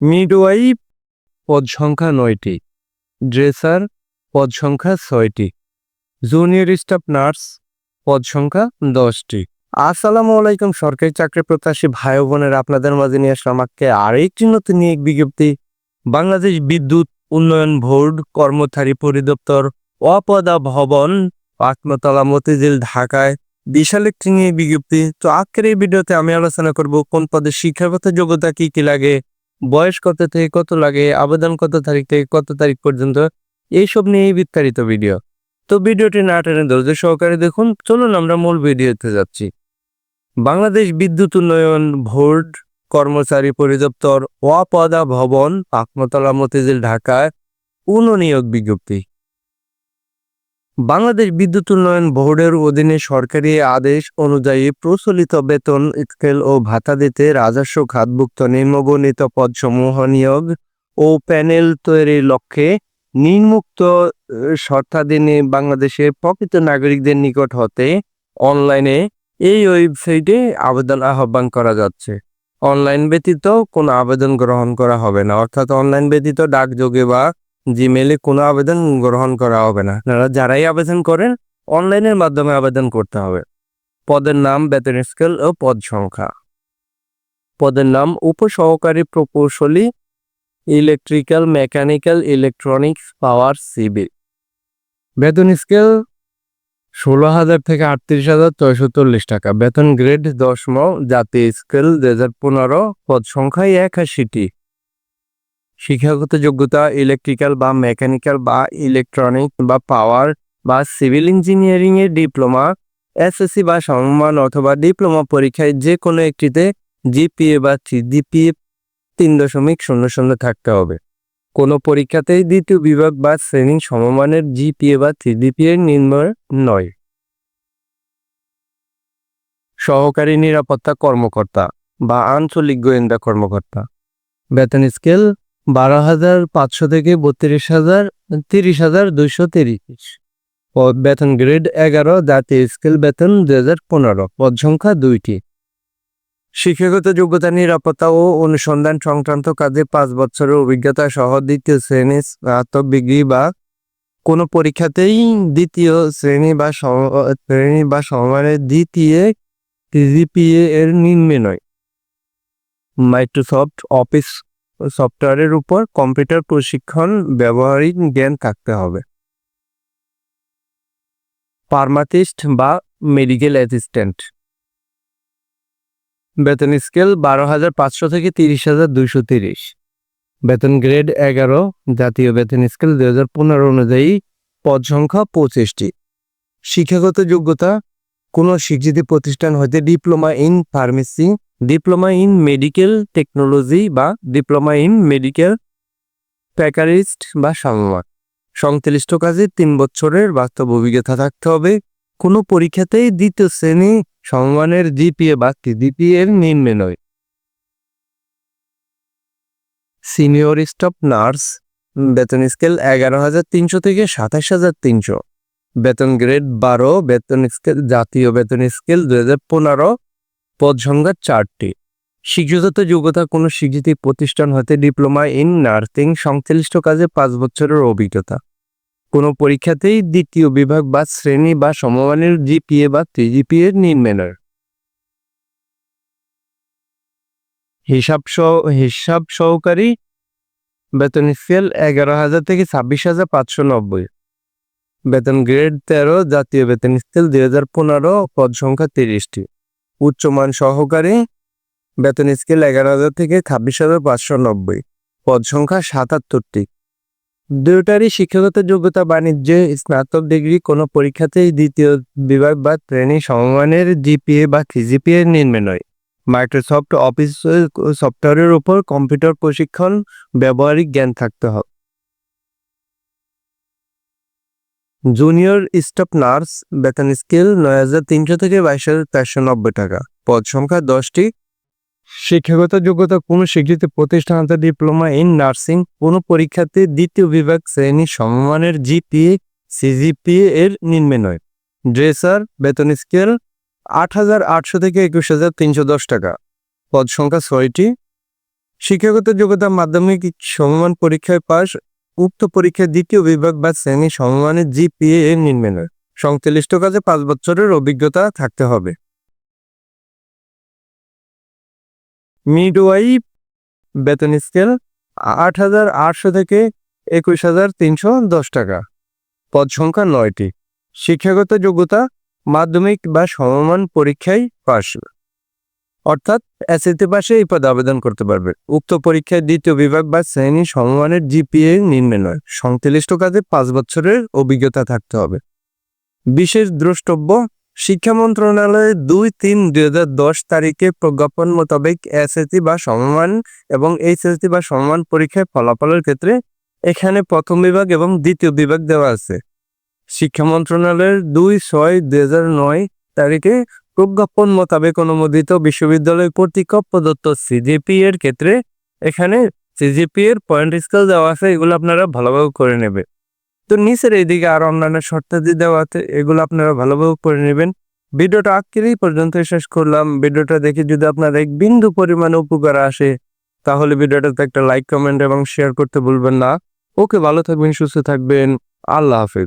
Midwife পদ সংখ্যা নয়টি, ড্রেসার পদ সংখ্যা ছয়টি, জুনিয়র স্টাফ নার্স পদ সংখ্যা দশটি। আসসালামু আলাইকুম, সরকারি চাকরি প্রত্যাশী ভাই বোনের, আপনাদের মাঝে নিয়ে আসলাম আজকে আরেকটি নতুন নিয়োগ বিজ্ঞপ্তি। বাংলাদেশ বিদ্যুৎ উন্নয়ন বোর্ড কর্মচারী পরিদপ্তর অপদা ভবন আত্মতলা মতিঝিল, ঢাকায় বিশাল একটি নিয়ে বিজ্ঞপ্তি। তো আজকের এই ভিডিওতে আমি আলোচনা করব কোন পদে শিক্ষাগত যোগ্যতা কি কি লাগে বয়স কত থেকে কত লাগে, আবেদন কত তারিখ থেকে কত তারিখ পর্যন্ত, এইসব নিয়েই বিস্তারিত ভিডিও। তো ভিডিওটি না টেনে ধৈর্য সহকারে দেখুন, চলুন আমরা মূল ভিডিওতে যাচ্ছি। বাংলাদেশ বিদ্যুৎ উন্নয়ন বোর্ড কর্মচারী পরিদপ্তর ওয়াপদা ভবন, পাকমতলা মতিঝিল, ঢাকায় পুনঃনিয়োগ বিজ্ঞপ্তি। বাংলাদেশ বিদ্যুৎ উন্নয়ন বোর্ডের অধীনে সরকারি আদেশ অনুযায়ী প্রচলিত বেতন, স্কেল ও ভাতা দিতে রাজস্ব খাতভুক্ত নিম্নবর্ণিত পদসমূহ নিয়োগ ও প্যানেল তৈরির লক্ষ্যে নিম্মুক্ত শর্তাধীনে বাংলাদেশের প্রকৃত নাগরিকদের নিকট হতে অনলাইনে এই ওয়েবসাইটে আবেদন আহ্বান করা যাচ্ছে। অনলাইন ব্যতীত কোনো আবেদন গ্রহণ করা হবে না, অর্থাৎ অনলাইন ব্যতীত ডাকযোগে বা জিমেলে কোনো আবেদন গ্রহণ করা হবে না। আপনারা যারাই আবেদন করেন, অনলাইনের মাধ্যমে আবেদন করতে হবে। পদের নাম, বেতন, স্কেল ও পদ সংখ্যা। পদের নাম, উপসহকারী প্রকৌশলী, electrical, mechanical, electronics, power, civil. বেতন স্কেল ষোলো হাজার থেকে আটত্রিশ হাজার ছয়শো চল্লিশ টাকা। বেতন গ্রেড দশম, জাতীয় স্কেল দু হাজার পনেরো, পদ সংখ্যায় একাশিটি। শিক্ষাগত যোগ্যতা ইলেকট্রিক্যাল বা মেকানিক্যাল বা ইলেকট্রনিক বা পাওয়ার বা সিভিল ইঞ্জিনিয়ারিং এর ডিপ্লোমা এসএসসি বা সমমান অথবা ডিপ্লোমা পরীক্ষায় যে কোনো একটিতে জিপিএ বা জিপিএ তিন দশমিক শূন্য শূন্য থাকতে হবে। কোনো পরীক্ষাতেই দ্বিতীয় বিভাগ বা শ্রেণি সমমানের জিপিএ বা জিপিএ নির্ণয় নয়। সহকারী নিরাপত্তা কর্মকর্তা বা আঞ্চলিক গোয়েন্দা কর্মকর্তা। বেতন স্কেল বারো হাজার পাঁচশো থেকে বত্রিশ হাজার, তিরিশ হাজার দুইশো তিরিশ। পদ বেতন গ্রেড এগারো, জাতীয় স্কেল বেতন দুই হাজার পনেরো। পদ সংখ্যা দুইটি। শিক্ষাগত যোগ্যতা, নিরাপত্তা ও অনুসন্ধান সংক্রান্ত কাজে পাঁচ বছরের অভিজ্ঞতা সহ দ্বিতীয় শ্রেণি স্নাতক ডিগ্রি বা কোনো পরীক্ষাতেই দ্বিতীয় শ্রেণি বা শ্রেণি বা সমানের দ্বিতীয় জিপিএ এর নিম্নে নয়। মাইক্রোসফট অফিস সফটওয়্যারের উপর কম্পিউটার প্রশিক্ষণ, ব্যবহারিক জ্ঞান থাকতে হবে। ফার্মাসিস্ট বা মেডিকেল অ্যাসিস্ট্যান্ট বেতন স্কেল বারো হাজার পাঁচশো থেকে তিরিশ হাজার দুইশো তিরিশ। বেতন গ্রেড এগারো, জাতীয় বেতন স্কেল দুই হাজার পনেরো অনুযায়ী পদ সংখ্যা পঁচিশটি। শিক্ষাগত যোগ্যতা, কোনো স্বীকৃতি প্রতিষ্ঠান হতে diploma in pharmacy diploma in medical technology বা ডিপ্লোমা ইন মেডিকেল প্যাকারিস্ট বা সমমান সংশ্লিষ্ট কাজে তিন বছরের বাস্তব অভিজ্ঞতা থাকতে হবে। কোনো পরীক্ষাতেই দ্বিতীয় শ্রেণি সমমানের জিপিএ বা জিপিএ এর নিম্নে নয়। সিনিয়র স্টাফ নার্স বেতন স্কেল এগারো হাজার তিনশো থেকে সাতাশ হাজার তিনশো। বেতন গ্রেড বারো বেতন স্কেল জাতীয় বেতন স্কেল দু হাজার পনেরো। পদ চারটি। শিক্ষাগত যোগ্যতা কোনো স্বীকৃতি প্রতিষ্ঠান হতে ডিপ্লোমা ইন নার্সিং সংশ্লিষ্ট কাজে পাঁচ বছরের অভিজ্ঞতা। কোনো পরীক্ষাতেই দ্বিতীয় বিভাগ বা শ্রেণি বা সমমানের জিপিএ বা ত্রিজিপিএ এর নিম্নের হিসাব হিসাব সহকারী বেতন স্কেল এগারো হাজার থেকে ছাব্বিশ হাজার পাঁচশো নব্বই। বেতন গ্রেড তেরো, জাতীয় বেতন স্কেল দুই হাজার পনেরো পদ সংখ্যা তিরিশটি। উচ্চমান সহকারে বেতন স্কেল এগারো হাজার থেকে ছাব্বিশ হাজার পাঁচশো নব্বই। পদ সংখ্যা সাতাত্তরটি। দুটারই শিক্ষাগত যোগ্যতা বাণিজ্যে স্নাতক ডিগ্রি কোনো পরীক্ষাতেই দ্বিতীয় বিভাগ বা শ্রেণি সমমানের জিপিএ বা জিপিএ নিম্নে নয়। মাইক্রোসফট অফিস সফটওয়্যারের উপর কম্পিউটার প্রশিক্ষণ, ব্যবহারিক জ্ঞান থাকতে হবে। জুনিয়র স্টাফ নার্স, বেতন স্কেল নয় হাজার তিনশো থেকে বাইশ হাজার চারশো নব্বই টাকা। পদ সংখ্যা দশটি। শিক্ষাগত যোগ্যতা কোনো স্বীকৃত প্রতিষ্ঠান ডিপ্লোমা ইন নার্সিং, কোনো পরীক্ষাতে দ্বিতীয় বিভাগ শ্রেণি সমমানের জিপিএ, সিজিপিএ এর নিম্নে নয় ড্রেসার, বেতন স্কেল আট হাজার আটশো থেকে একুশ হাজার তিনশো দশ টাকা। পদ সংখ্যা ছয়টি। শিক্ষাগত যোগ্যতা মাধ্যমিক সমমান পরীক্ষায় পাশ উক্ত পরীক্ষায় দ্বিতীয় বিভাগ বা শ্রেণি সমমানের জিপিএ এর নির্মেন সংশ্লিষ্ট কাজে পাঁচ বছরের অভিজ্ঞতা থাকতে হবে। মিডওয়াইফ বেতন স্কেল আট হাজার আটশো থেকে একুশ হাজার তিনশো দশ টাকা। পদ সংখ্যা নয়টি। শিক্ষাগত যোগ্যতা, মাধ্যমিক বা সমমান পরীক্ষায় পাশ। অর্থাৎ এসএসসি পাশে এই পদে আবেদন করতে পারবে। উক্ত পরীক্ষায় দ্বিতীয় বিভাগ বা শ্রেণি সমমানের জিপিএ নিম্নে নয়। সংশ্লিষ্ট কাজে পাঁচ বছরের অভিজ্ঞতা থাকতে হবে। বিশেষ দ্রষ্টব্য, শিক্ষা মন্ত্রণালয়ে দুই তিন দুই দশ তারিখে প্রজ্ঞাপন মোতাবেক এসএসসি বা সমমান এবং এইচএসসি বা সমমান পরীক্ষায় ফলাফলের ক্ষেত্রে এখানে প্রথম বিভাগ এবং দ্বিতীয় বিভাগ দেওয়া আছে। শিক্ষা মন্ত্রণালয়ের দুই ছয় দুই নয় তারিখে প্রজ্ঞাপন মোতাবেক অনুমোদিত বিশ্ববিদ্যালয় কর্তৃক প্রদত্ত সিজিপি এর ক্ষেত্রে এখানে সিজিপি এর পয়েন্ট স্কেল দেওয়া আছে, এগুলো আপনারা ভালোভাবে করে নেবে তো নিচের এইদিকে আরও অন্যান্য শর্তাদি দেওয়া আছে, এগুলো আপনারা ভালোভাবে করে নেবেন। ভিডিওটা আজকেরই পর্যন্ত শেষ করলাম। ভিডিওটা দেখে যদি আপনার এক বিন্দু পরিমাণে উপকার আসে, তাহলে ভিডিওটাতে একটা লাইক কমেন্ট এবং শেয়ার করতে ভুলবেন না। ওকে, ভালো থাকবেন, সুস্থ থাকবেন। আল্লাহ হাফেজ।